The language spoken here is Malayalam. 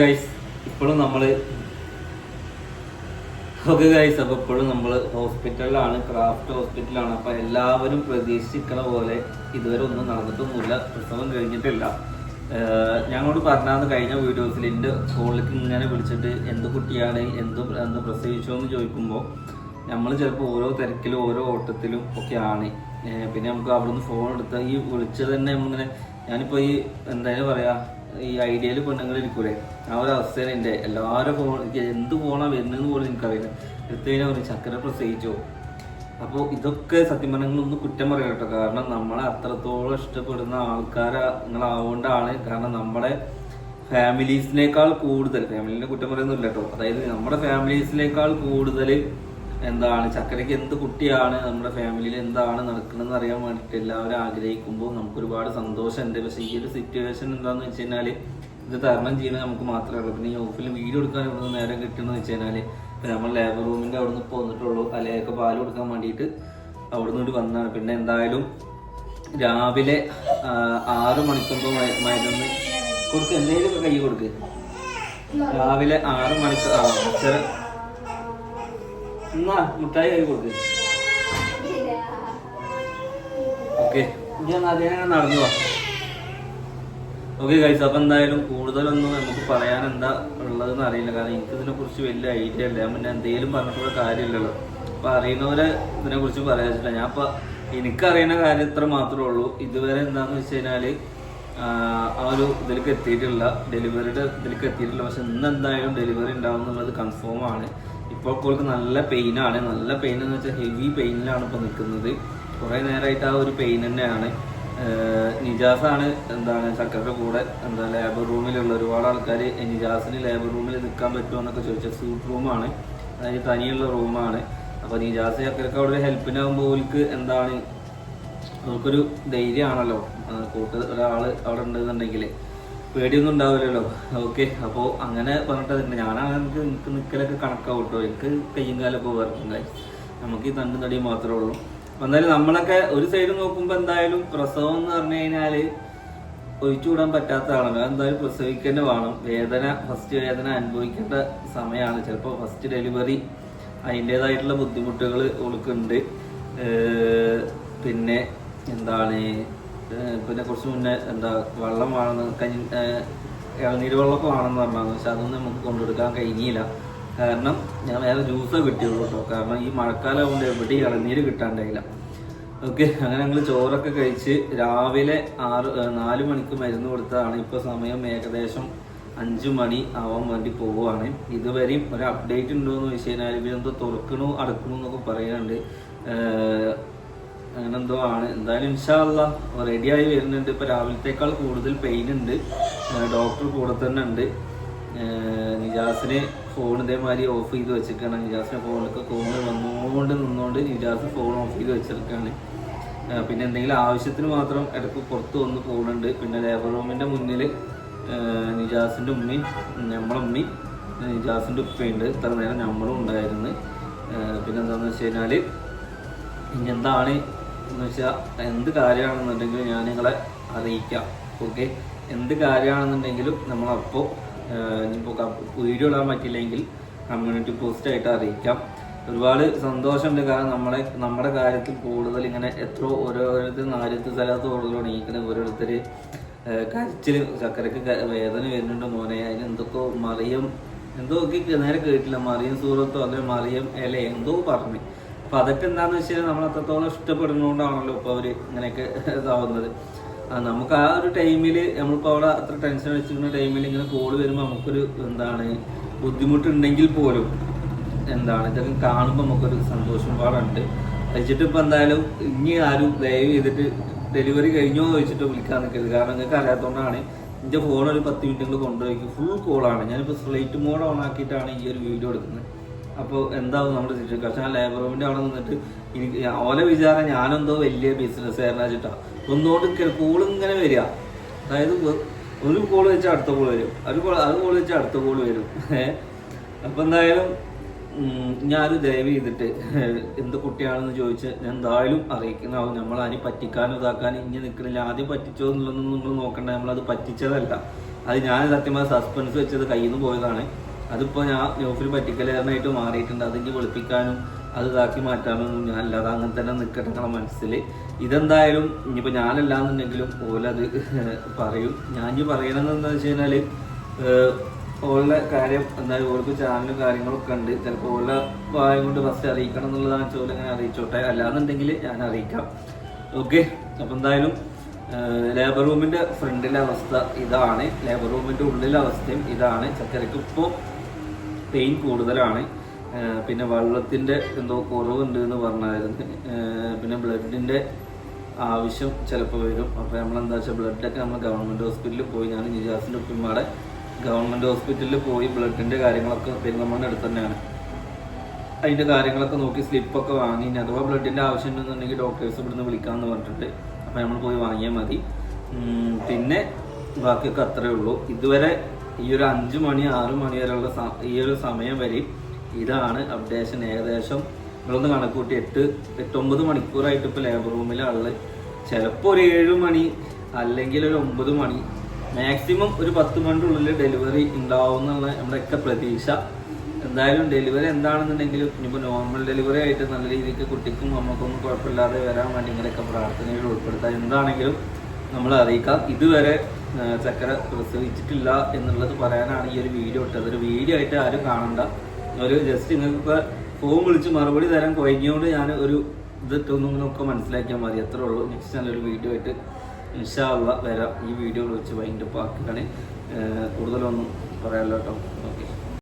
ഗൈസ് ഇപ്പോഴും നമ്മൾ ഓക്കെ ഗൈസ് അപ്പോൾ ഇപ്പോഴും നമ്മൾ ഹോസ്പിറ്റലിലാണ് ക്രാഫ്റ്റ് ഹോസ്പിറ്റലാണ്. അപ്പോൾ എല്ലാവരും പ്രതീക്ഷിക്കണ പോലെ ഇതുവരെ ഒന്നും നടന്നിട്ടൊന്നുമില്ല. പ്രസവം കഴിഞ്ഞിട്ടില്ല. ഞങ്ങളോട് പറഞ്ഞാന്ന് കഴിഞ്ഞ വീഡിയോസിൽ എന്റെ ഫോണിലേക്ക് ഇങ്ങനെ വിളിച്ചിട്ട് എന്ത് കുട്ടിയാണ് എന്ത് എന്ത് പ്രസവിച്ചോ എന്ന് ചോദിക്കുമ്പോൾ നമ്മൾ ചിലപ്പോൾ ഓരോ തിരക്കിലും ഓരോ ഓട്ടത്തിലും ഒക്കെയാണ്. ആണ് പിന്നെ നമുക്ക് അവിടുന്ന് ഫോൺ എടുത്ത ഈ വിളിച്ചത് തന്നെ നമ്മളിങ്ങനെ ഞാനിപ്പോൾ ഈ എന്തായാലും പറയാ ഈ ഐഡിയയിൽ പെണ്ണുങ്ങൾ ഇരിക്കൂലേ? ആ ഒരു അവസ്ഥയിൽ എന്റെ. എല്ലാവരും ഫോൺ എന്ത് ഫോണാണ് വരുന്നതെന്ന് പോലും എനിക്കറിയില്ല. എടുത്തു കഴിഞ്ഞാൽ ചക്കര പ്രസവിച്ചോ? അപ്പോൾ ഇതൊക്കെ സത്യം നിങ്ങളൊന്ന് കുറ്റം പറയാം കേട്ടോ. കാരണം നമ്മളെ അത്രത്തോളം ഇഷ്ടപ്പെടുന്ന ആൾക്കാരെ നിങ്ങളാവുകൊണ്ടാണ് കാരണം നമ്മളെ ഫാമിലീസിനേക്കാൾ കൂടുതൽ ഫാമിലിനെ കുറ്റം പറയുന്നില്ല കേട്ടോ. അതായത് നമ്മുടെ ഫാമിലീസിനേക്കാൾ കൂടുതൽ എന്താണ്? ചക്കരയ്ക്ക് എന്ത് കുട്ടിയാണ്? നമ്മുടെ ഫാമിലിയിൽ എന്താണ് നടക്കണമെന്ന് അറിയാൻ വേണ്ടിയിട്ട് എല്ലാവരും ആഗ്രഹിക്കുമ്പോൾ നമുക്ക് ഒരുപാട് സന്തോഷമുണ്ട് പക്ഷേ ഈ ഒരു സിറ്റുവേഷൻ എന്താണെന്ന് വെച്ച് കഴിഞ്ഞാൽ ഇത് തരണം ചെയ്യുന്നത് നമുക്ക് മാത്രമേ ഉള്ളൂ. പിന്നെ ഈ ഓഫിൽ വീഡിയോ എടുക്കാൻ ഇവിടുന്ന് നേരം കിട്ടുന്നത് വെച്ച് കഴിഞ്ഞാൽ ഇപ്പം നമ്മൾ ലേബർ റൂമിന്റെ അവിടെ നിന്ന് ഇപ്പോൾ വന്നിട്ടുള്ളൂ. അലയൊക്കെ പാൽ കൊടുക്കാൻ വേണ്ടിയിട്ട് അവിടെ നിന്ന് വന്നതാണ്. പിന്നെ എന്തായാലും രാവിലെ ആറ് മണിക്കുമ്പോൾ മരുന്ന് കൊടുക്ക്. എന്തെങ്കിലും കൈ കൊടുക്ക്. രാവിലെ ആറ് മണിക്ക് അച്ഛൻ എന്നാ മുട്ടായി കൈ കൊടുക്ക്. ഓക്കെ ഞാൻ നടന്നു ഓക്കെ ഗൈസ് അപ്പൊ എന്തായാലും കൂടുതലൊന്നും നമുക്ക് പറയാൻ എന്താ ഉള്ളതെന്ന് അറിയില്ല. കാരണം എനിക്ക് ഇതിനെ കുറിച്ച് വലിയ ഐഡിയ ഇല്ല. ഞാൻ പിന്നെ എന്തെങ്കിലും പറഞ്ഞിട്ടുള്ള കാര്യമില്ലല്ലോ. അപ്പൊ അറിയുന്നവരെ ഇതിനെ കുറിച്ച് പറയാച്ചില്ല ഞാൻ ഇപ്പൊ എനിക്കറിയുന്ന കാര്യം ഇത്ര മാത്രമേ ഉള്ളൂ. ഇതുവരെ എന്താന്ന് വെച്ച് കഴിഞ്ഞാൽ ആ ഒരു ഇതിലേക്ക് എത്തിയിട്ടില്ല. ഡെലിവറിയുടെ ഇതിലേക്ക് എത്തിയിട്ടില്ല. പക്ഷെ ഇന്ന് എന്തായാലും ഡെലിവറി ഉണ്ടാവും എന്നുള്ളത് കൺഫേം ആണ്. ഇപ്പോൾ അവൾക്ക് നല്ല പെയിനാണ് നല്ല പെയിൻ എന്ന് വെച്ചാൽ ഹെവി പെയിനിലാണ് ഇപ്പോൾ നിൽക്കുന്നത് കുറേ നേരമായിട്ട് ആ ഒരു പെയിൻ തന്നെയാണ്. നിജാസാണ് എന്താണ് ചക്കരുടെ കൂടെ എന്താ ലേബർ റൂമിലുള്ള ഒരുപാട് ആൾക്കാർ നിജാസിന് ലേബർ റൂമിൽ നിൽക്കാൻ പറ്റുമോ എന്നൊക്കെ ചോദിച്ചാൽ സൂട്ട് റൂമാണ് അതായത് തനിയുള്ള റൂമാണ് അപ്പോൾ നിജാസ് ചക്കരക്ക് അവിടെ ഒരു ഹെൽപ്പിനാകുമ്പോൾ ഓൽക്ക് എന്താണ്? അവർക്കൊരു ധൈര്യമാണല്ലോ. കൂട്ട് ഒരാൾ അവിടെ ഉണ്ടെന്നുണ്ടെങ്കിൽ പേടിയൊന്നും ഉണ്ടാവില്ലല്ലോ. ഓക്കെ അപ്പോൾ അങ്ങനെ പറഞ്ഞിട്ട് ഞാനാണ് എനിക്ക് നിൽക്കലൊക്കെ കണക്കാവും കേട്ടോ എനിക്ക് കയ്യും കാലൊക്കെ വേർക്കുണ്ടായി നമുക്ക് ഈ തണ്ടും തടിയും മാത്രമേ ഉള്ളൂ. എന്തായാലും നമ്മളൊക്കെ ഒരു സൈഡ് നോക്കുമ്പോൾ എന്തായാലും പ്രസവം എന്ന് പറഞ്ഞു കഴിഞ്ഞാൽ ഒഴിച്ചുകൂടാൻ പറ്റാത്തതാണല്ലോ എന്തായാലും പ്രസവിക്കേണ്ട വേണം. വേദന ഫസ്റ്റ് വേദന അനുഭവിക്കേണ്ട സമയമാണ് ചിലപ്പോൾ ഫസ്റ്റ് ഡെലിവറി അതിന്റെതായിട്ടുള്ള ബുദ്ധിമുട്ടുകൾ ഓൾക്കുണ്ട് പിന്നെ എന്താണ് പിന്നെ കുറച്ച് മുന്നേ എന്താ വെള്ളം വേണമെന്ന് കഞ്ഞി ഇളനീര് വെള്ളമൊക്കെ വേണമെന്ന് പറഞ്ഞാൽ പക്ഷെ അതൊന്നും നമുക്ക് കൊണ്ടുകൊടുക്കാൻ കഴിഞ്ഞില്ല. കാരണം ഞാൻ വേറെ ജ്യൂസേ കിട്ടിയുള്ളൂ കേട്ടോ. കാരണം ഈ മഴക്കാലം കൊണ്ട് എവിടെയും ഇളനീര് കിട്ടാണ്ടായില്ല. ഓക്കെ അങ്ങനെ ഞങ്ങൾ ചോറൊക്കെ കഴിച്ച് രാവിലെ ആറ് നാല് മണിക്ക് മരുന്ന് കൊടുത്തതാണ്. ഇപ്പോൾ സമയം ഏകദേശം അഞ്ച് മണി ആവാൻ വേണ്ടി പോവുകയാണ്. ഇതുവരെയും ഒരു അപ്ഡേറ്റ് ഉണ്ടോ എന്ന് വെച്ച് കഴിഞ്ഞാൽ ഇവരെന്തോ തുറക്കണോ അടുക്കണോ എന്നൊക്കെ പറയുന്നുണ്ട് അങ്ങനെ എന്തോ ആണ്. എന്തായാലും ഇൻഷാല്ല റെഡിയായി വരുന്നുണ്ട്. ഇപ്പോൾ രാവിലത്തേക്കാൾ കൂടുതൽ പെയിൻ ഉണ്ട്. ഡോക്ടർ കൂടെ തന്നെ ഉണ്ട്. നിജാസിന് ഫോൺ ഇതേമാതിരി ഓഫ് ചെയ്ത് വെച്ചിരിക്കുകയാണ്. നിജാസിന്റെ ഫോണിലൊക്കെ കോൾ വന്നുകൊണ്ട് നിന്നുകൊണ്ട് നിജാസ് ഫോൺ ഓഫ് ചെയ്ത് വെച്ചിരിക്കുകയാണ്. പിന്നെ എന്തെങ്കിലും ആവശ്യത്തിന് മാത്രം ഇടയ്ക്ക് പുറത്ത് വന്ന് പോകുന്നുണ്ട് പിന്നെ ലേബർ റൂമിന്റെ മുന്നിൽ നിജാസിന്റെ ഉമ്മയും നമ്മളെ ഉമ്മയും നിജാസിന്റെ ഉപ്പയുണ്ട് ഇത്ര നേരം നമ്മളും ഉണ്ടായിരുന്നു. ഏഹ് പിന്നെ എന്താണെന്ന് വെച്ച് കഴിഞ്ഞാൽ ഇനി എന്താണ് എന്ന് വെച്ചാൽ എന്ത് കാര്യമാണെന്നുണ്ടെങ്കിലും ഞാൻ നിങ്ങളെ അറിയിക്കാം ഓക്കെ? എന്ത് കാര്യമാണെന്നുണ്ടെങ്കിലും നമ്മളപ്പോൾ ഇനിയിപ്പോൾ വീഡിയോ ഇടാൻ പറ്റില്ലെങ്കിൽ കമ്മ്യൂണിറ്റി പോസ്റ്റായിട്ട് അറിയിക്കാം. ഒരുപാട് സന്തോഷമുണ്ട് കാരണം നമ്മളെ നമ്മുടെ കാര്യത്തിൽ കൂടുതൽ ഇങ്ങനെ എത്ര ഓരോരുത്തർ നാര്യത്ത് സ്ഥലത്ത് ഓടുകൾ എണീക്കുന്നത് ഓരോരുത്തർ കരച്ചിൽ ചക്കരക്ക് വേദന വരുന്നുണ്ട് മോനെ അതിന് എന്തൊക്കെ മറിയം എന്തോ ഒക്കെ നേരെ കേട്ടില്ല മറിയം സൂറത്തോ അല്ലെങ്കിൽ മറിയം ഇല എന്തോ പറഞ്ഞു. അപ്പൊ അതൊക്കെ എന്താന്ന് വെച്ചാൽ നമ്മൾ അത്രത്തോളം ഇഷ്ടപ്പെടുന്നതുകൊണ്ടാണല്ലോ ഇപ്പൊ അവർ ഇങ്ങനെയൊക്കെ ഇതാവുന്നത്. നമുക്ക് ആ ഒരു ടൈമിൽ നമ്മളിപ്പോൾ അവിടെ അത്ര ടെൻഷൻ അടിച്ചിരുന്ന ടൈമിൽ ഇങ്ങനെ കോൾ വരുമ്പോൾ നമുക്കൊരു എന്താണ് ബുദ്ധിമുട്ടുണ്ടെങ്കിൽ പോലും എന്താണ് ഇതൊക്കെ കാണുമ്പോൾ നമുക്കൊരു സന്തോഷം പാടുണ്ട്. വെച്ചിട്ട് ഇപ്പം എന്തായാലും ഇനി ആരും ദയവ് ചെയ്തിട്ട് ഡെലിവറി കഴിഞ്ഞോ ചോദിച്ചിട്ട് വിളിക്കാൻ നിൽക്കരുത് കാരണം നിങ്ങൾക്ക് അറിയാത്തതുകൊണ്ടാണ് എന്റെ ഫോൺ ഒരു പത്ത് മിനിറ്റ് കൊണ്ടുപോയി. ഫുൾ കോളാണ് ഞാനിപ്പോൾ സ്ലൈറ്റ് മോഡ് ഓൺ ആക്കിയിട്ടാണ് ഈ ഒരു വീഡിയോ എടുക്കുന്നത്. അപ്പോൾ എന്താവും നമ്മുടെ സിറ്റുവേഷൻ പക്ഷേ ആ ലേബർ റൂമിന്റെ അവിടെ നിന്നിട്ട് എനിക്ക് ഓലെ വിചാരം ഞാനെന്തോ വലിയ ബിസിനസ് വെച്ചിട്ടാ. ഒന്നുകൊണ്ട് കോൾ ഇങ്ങനെ വരിക. അതായത് ഒരു കോൾ വെച്ചാൽ അടുത്ത കോൾ വരും. ഒരു കോൾ അത് കോൾ വെച്ചാൽ അടുത്ത കോൾ വരും. അപ്പം എന്തായാലും ഞാനൊരു ദയവ് ചെയ്തിട്ട് എന്ത് കുട്ടിയാണെന്ന് ചോദിച്ച് ഞാൻ എന്തായാലും അറിയിക്കുന്നതാവും. നമ്മൾ അതിന് പറ്റിക്കാനും ഇതാക്കാനും ഇനി നിൽക്കണില്ല ആദ്യം പറ്റിച്ചോ എന്നുള്ളതൊന്നും നിങ്ങൾ നോക്കണ്ട. നമ്മളത് പറ്റിച്ചതല്ല. അത് ഞാൻ സത്യമായ സസ്പെൻസ് വെച്ചത് കയ്യിൽ നിന്ന് പോയതാണ്. അതിപ്പോൾ ഞാൻ ന്യൂഫിൽ പറ്റിക്കലേറിനായിട്ട് മാറിയിട്ടുണ്ട്. അതിന് വെളുപ്പിക്കാനും അത് ഇതാക്കി മാറ്റാനൊന്നും ഞാൻ അല്ലാതെ അങ്ങനെ തന്നെ നിൽക്കട്ടെ നിങ്ങളെ മനസ്സിൽ ഇതെന്തായാലും ഇനിയിപ്പോൾ ഞാനല്ലാന്നുണ്ടെങ്കിലും ഓലത് പറയും. ഞാൻ ഇനി പറയണമെന്ന് വെച്ച് കഴിഞ്ഞാൽ ഓളുടെ കാര്യം എന്തായാലും ഓൾക്ക് ചാനലും കാര്യങ്ങളൊക്കെ ഉണ്ട്. ചിലപ്പോൾ ഓല വായം കൊണ്ട് ഫസ്റ്റ് അറിയിക്കണം എന്നുള്ളതാണ് ചോദ്യം. അങ്ങനെ അറിയിച്ചോട്ടെ. അല്ലാന്നുണ്ടെങ്കിൽ ഞാൻ അറിയിക്കാം. ഓക്കെ അപ്പം എന്തായാലും ലേബർ റൂമിന്റെ ഫ്രണ്ടിലെ അവസ്ഥ ഇതാണ്. ലേബർ റൂമിന്റെ ഉള്ളിലെ അവസ്ഥയും ഇതാണ്. ചക്കരക്ക് ഇപ്പോൾ പെയിൻ കൂടുതലാണ്. പിന്നെ വെള്ളത്തിന്റെ എന്തോ കുറവുണ്ട് എന്ന് പറഞ്ഞായിരുന്നു പിന്നെ ബ്ലഡിന്റെ ആവശ്യം ചിലപ്പോൾ വരും. അപ്പോൾ നമ്മൾ എന്താ വെച്ചാൽ ബ്ലഡൊക്കെ നമ്മൾ ഗവൺമെന്റ് ഹോസ്പിറ്റലിൽ പോയി. ഞാൻ നിജാസിന്റെ ഉപ്പിമാടെ ഗവൺമെന്റ് ഹോസ്പിറ്റലിൽ പോയി ബ്ലഡിന്റെ കാര്യങ്ങളൊക്കെ പെരുന്നമ്മയുടെ അടുത്ത് തന്നെയാണ്. അതിന്റെ കാര്യങ്ങളൊക്കെ നോക്കി സ്ലിപ്പൊക്കെ വാങ്ങി. അഥവാ ബ്ലഡിന്റെ ആവശ്യം ഉണ്ടെന്നുണ്ടെങ്കിൽ ഡോക്ടേഴ്സ് ഇവിടുന്ന് വിളിക്കാമെന്ന് പറഞ്ഞിട്ടുണ്ട്. അപ്പോൾ നമ്മൾ പോയി വാങ്ങിയാൽ മതി. പിന്നെ ബാക്കിയൊക്കെ അത്രയേ ഉള്ളൂ. ഇതുവരെ ഈ ഒരു അഞ്ച് മണി ആറ് മണി വരെയുള്ള ഈ ഒരു സമയം വരെ ഇതാണ് അപ്ഡേഷൻ. ഏകദേശം നിങ്ങളൊന്ന് കണക്കൂട്ടി എട്ട് എട്ടൊമ്പത് മണിക്കൂറായിട്ട് ഇപ്പോൾ ലേബർ റൂമിലെ ആൾ. ചിലപ്പോൾ ഒരു ഏഴ് മണി അല്ലെങ്കിൽ ഒരു ഒമ്പത് മണി. മാക്സിമം ഒരു പത്ത് മണിന്റെ ഉള്ളിൽ ഡെലിവറി ഉണ്ടാവും എന്നുള്ള നമ്മുടെയൊക്കെ പ്രതീക്ഷ. എന്തായാലും ഡെലിവറി എന്താണെന്നുണ്ടെങ്കിലും ഇനിയിപ്പോൾ നോർമൽ ഡെലിവറി ആയിട്ട് നല്ല രീതിക്ക് കുട്ടിക്കും നമുക്കൊന്നും കുഴപ്പമില്ലാതെ വരാൻ വേണ്ടി ഇങ്ങനെയൊക്കെ പ്രാർത്ഥനയിൽ ഉൾപ്പെടുത്താം. എന്താണെങ്കിലും നമ്മൾ അറിയിക്കാം. ഇതുവരെ ചക്കര പ്രസവിച്ചിട്ടില്ല എന്നുള്ളത് പറയാനാണ് ഈ ഒരു വീഡിയോ ഇട്ടത്. ഒരു വീഡിയോ ആയിട്ട് ആരും കാണണ്ട. ഒരു ജസ്റ്റ് നിങ്ങൾക്ക് ഫോൺ വിളിച്ച് മറുപടി തരാൻ കഴിഞ്ഞുകൊണ്ട് ഞാൻ ഒരു ഇതിട്ടൊന്നും മനസ്സിലാക്കിയാൽ മതി. അത്രേ ഉള്ളൂ. നെക്സ്റ്റ് നല്ലൊരു വീഡിയോ ആയിട്ട് ഇൻഷാള്ള വരാം. ഈ വീഡിയോ വിളിച്ച് വൈൻഡപ്പ് ആക്കുകയാണ്. കൂടുതലൊന്നും പറയാമല്ലോ കേട്ടോ. ഓക്കെ